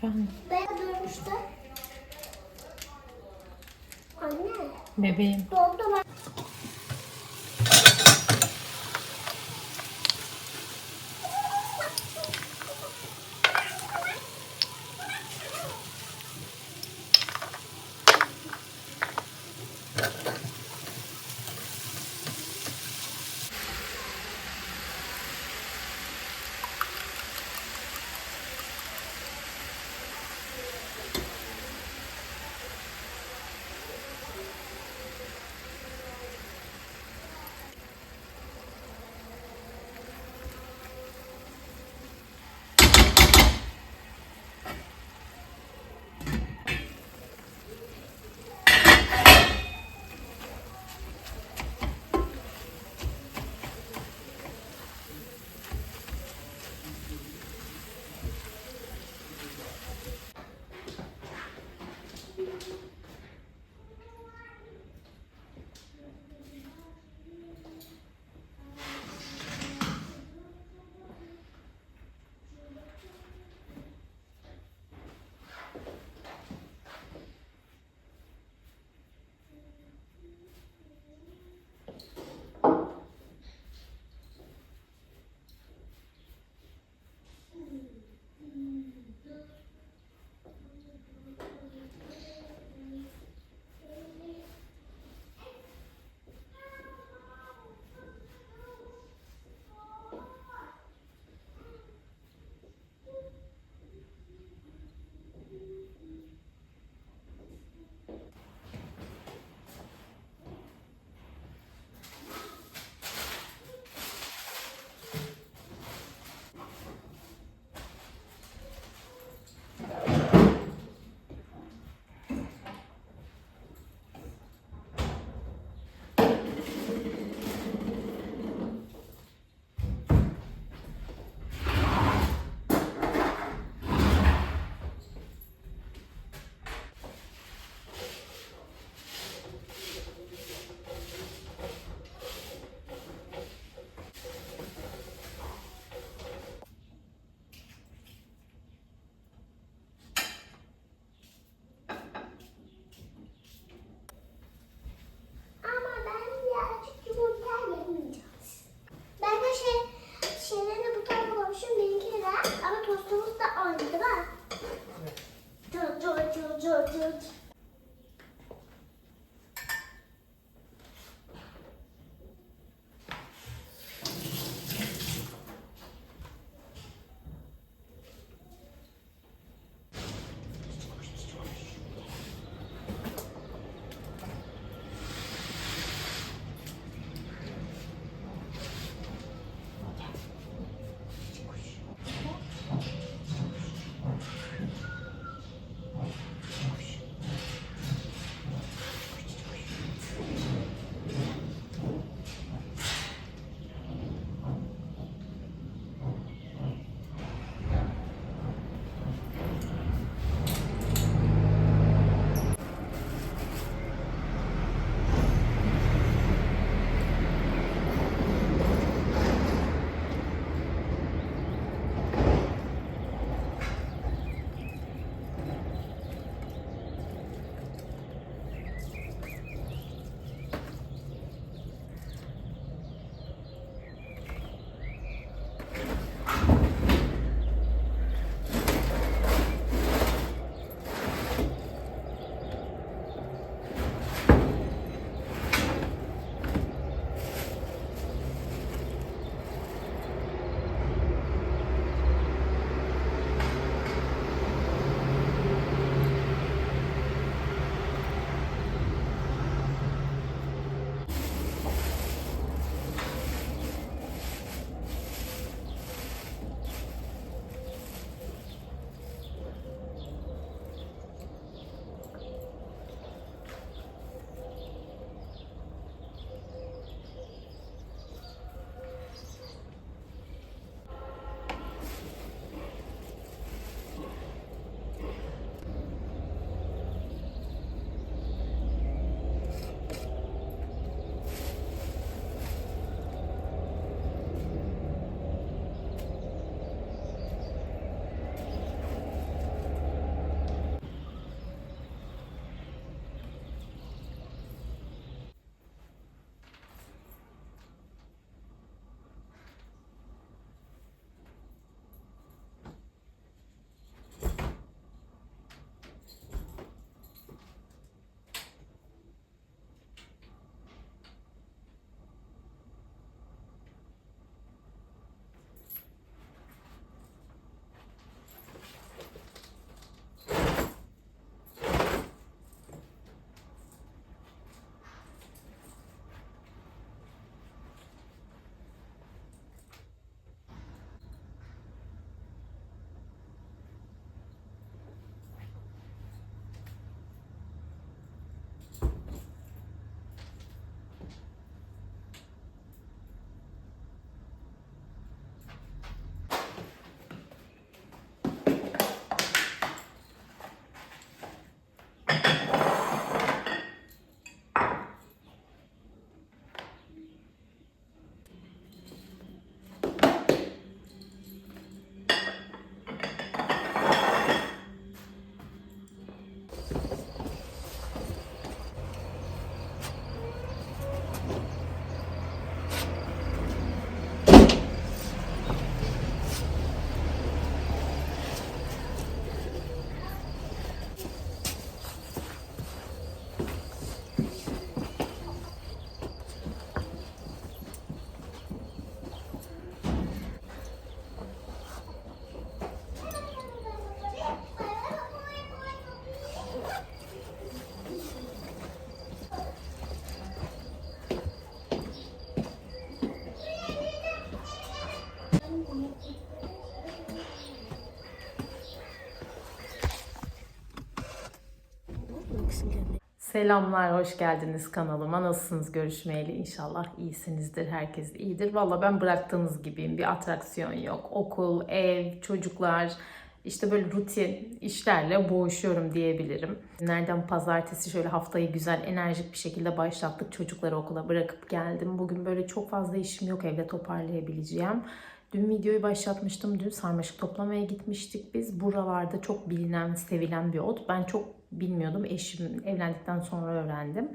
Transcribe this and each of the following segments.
Efendim. ben durmuştu. Anne, Bebeğim. doldu Selamlar, hoş geldiniz kanalıma. Nasılsınız görüşmeyeli? İnşallah iyisinizdir, herkes iyidir. Valla ben bıraktığınız gibiyim. Bir atraksiyon yok. Okul, ev, çocuklar, işte böyle rutin işlerle boğuşuyorum diyebilirim. Nereden pazartesi şöyle haftayı güzel, enerjik bir şekilde başlattık. Çocukları okula bırakıp geldim. Bugün böyle çok fazla işim yok evde toparlayabileceğim. Dün videoyu başlatmıştım. Dün sarmaşık toplamaya gitmiştik biz. Buralarda çok bilinen, sevilen bir ot. Ben çok bilmiyordum. Eşim evlendikten sonra öğrendim.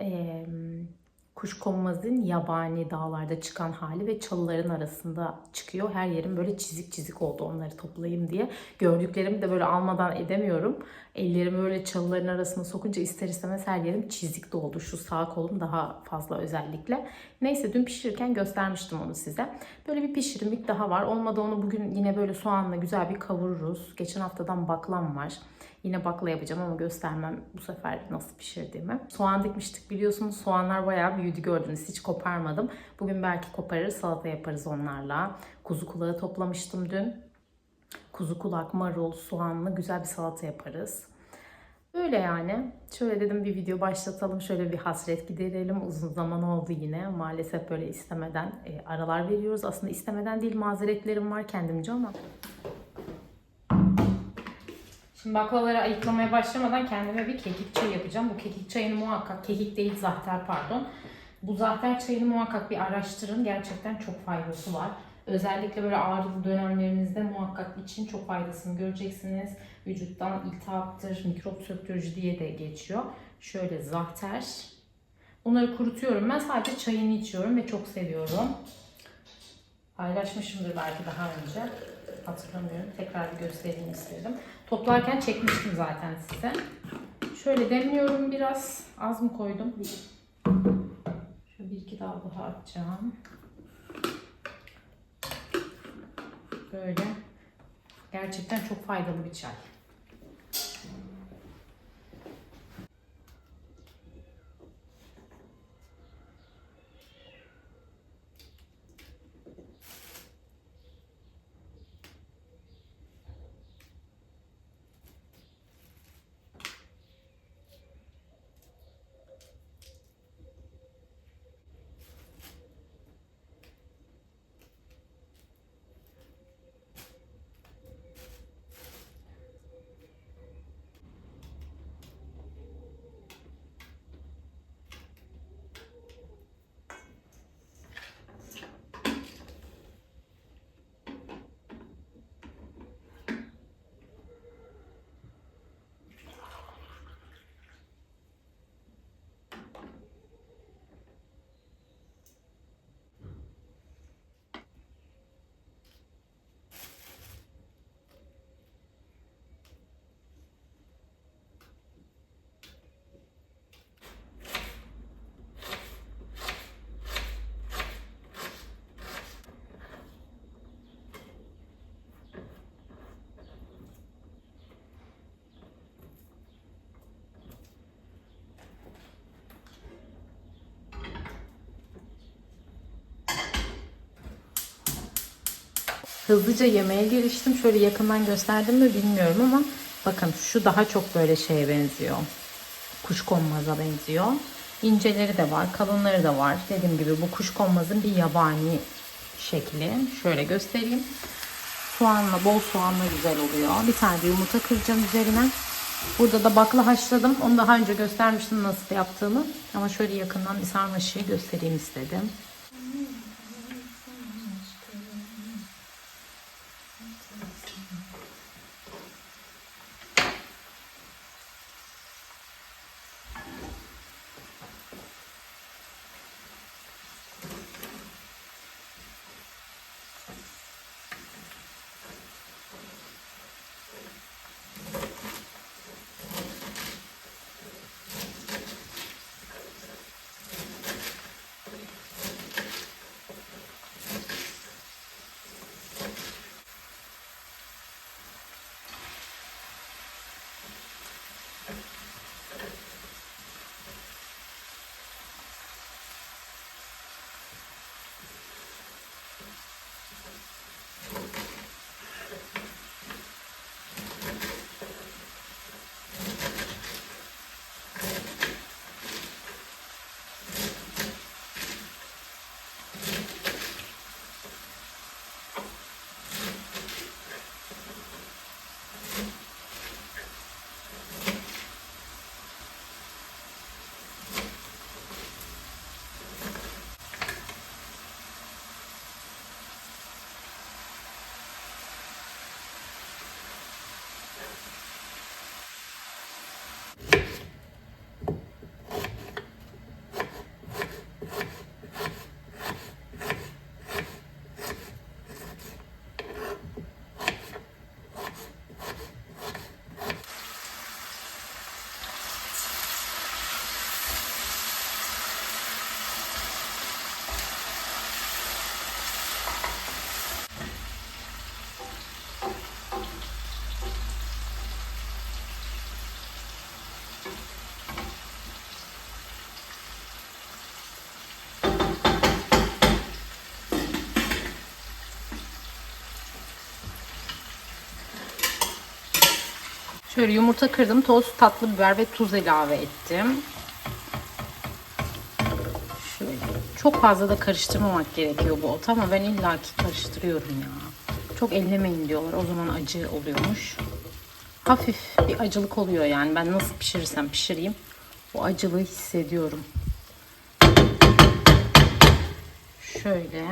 Ee, kuşkonmazın yabani dağlarda çıkan hali ve çalıların arasında çıkıyor. Her yerim böyle çizik çizik oldu onları toplayayım diye. Gördüklerimi de böyle almadan edemiyorum. Ellerimi böyle çalıların arasına sokunca ister istemez her yerim çizik doldu. Şu sağ kolum daha fazla özellikle. Neyse dün pişirirken göstermiştim onu size. Böyle bir pişirimlik daha var. Olmadı onu bugün yine böyle soğanla güzel bir kavururuz. Geçen haftadan baklam var. Yine bakla yapacağım ama göstermem bu sefer nasıl pişirdiğimi. Soğan dikmiştik biliyorsunuz. Soğanlar bayağı büyüdü gördünüz. Hiç koparmadım. Bugün belki koparırız salata yaparız onlarla. Kuzu kulağı toplamıştım dün. Kuzu kulak, marul, soğanlı güzel bir salata yaparız. Öyle yani. Şöyle dedim bir video başlatalım. Şöyle bir hasret giderelim. Uzun zaman oldu yine. Maalesef böyle istemeden e, aralar veriyoruz. Aslında istemeden değil mazeretlerim var kendimce ama Şimdi baklavaları ayıklamaya başlamadan kendime bir kekik çayı yapacağım. Bu kekik çayını muhakkak, kekik değil zahter pardon. Bu zahter çayını muhakkak bir araştırın. Gerçekten çok faydası var. Özellikle böyle ağrılı dönemlerinizde muhakkak için çok faydasını göreceksiniz. Vücuttan iltihaptır, mikrop söktürücü diye de geçiyor. Şöyle zahter. Bunları kurutuyorum. Ben sadece çayını içiyorum ve çok seviyorum. Paylaşmışımdır belki daha önce. Hatırlamıyorum. Tekrar bir göstereyim istedim. Toplarken çekmiştim zaten size. Şöyle demliyorum biraz. Az mı koydum? Şöyle bir iki daha daha atacağım. Böyle. Gerçekten çok faydalı bir çay. Hızlıca yemeğe giriştim. Şöyle yakından gösterdim mi bilmiyorum ama bakın şu daha çok böyle şeye benziyor. Kuşkonmaza benziyor. İnceleri de var, kalınları da var. Dediğim gibi bu kuşkonmazın bir yabani şekli. Şöyle göstereyim. Soğanla, bol soğanla güzel oluyor. Bir tane de yumurta kıracağım üzerine. Burada da bakla haşladım. Onu daha önce göstermiştim nasıl yaptığımı. Ama şöyle yakından bir sarmaşığı göstereyim istedim. Şöyle yumurta kırdım. Toz, tatlı biber ve tuz ilave ettim. Şöyle. Çok fazla da karıştırmamak gerekiyor bu otu ama ben illaki karıştırıyorum ya. Çok ellemeyin diyorlar. O zaman acı oluyormuş. Hafif bir acılık oluyor yani. Ben nasıl pişirirsem pişireyim. O acılığı hissediyorum. Şöyle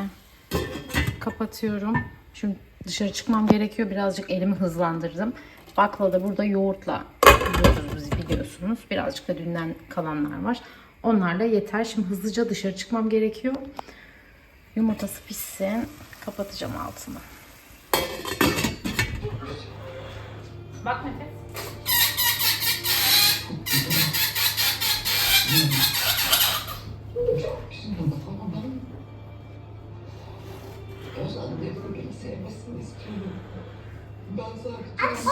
kapatıyorum. Şimdi dışarı çıkmam gerekiyor. Birazcık elimi hızlandırdım. Bakla da burada yoğurtla yiyoruz biz biliyorsunuz. Birazcık da dünden kalanlar var. Onlarla yeter. Şimdi hızlıca dışarı çıkmam gerekiyor. Yumurtası pişsin. Kapatacağım altını. Bak Mete. 啊色